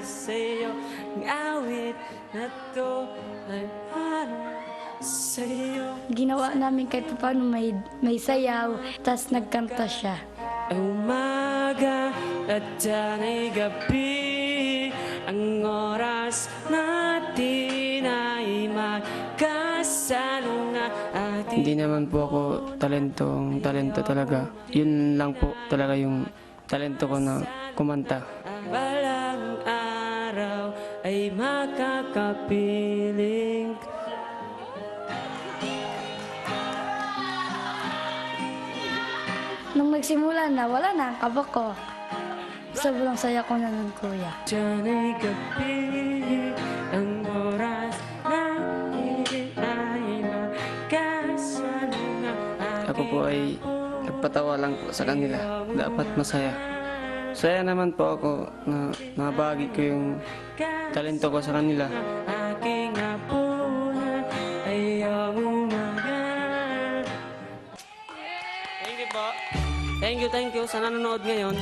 sa'yo Ang awit na to ay para sa'yo Ginawa namin kahit paano may, may sayaw, tas nagkanta siya. Umaga at yan ay gabi Ang oras natin ay magkasalo na Hindi naman po ako talentong talento talaga. Yun lang po talaga yung talento ko na kumanta. Ang balang ay makakapiling Nung nagsimula na, wala na ang kaba ko. Sobrang saya ko na nun, kuya. Diyan ay gabi Ang oras natin ay magkasalo na Ako po ay nagpatawa lang po sa kanila. Dapat masaya. Saya naman po ako na nabagi ko yung talento ko sa kanila. aking umaga. Thank you po. Thank you, thank you sa nanonood ngayon.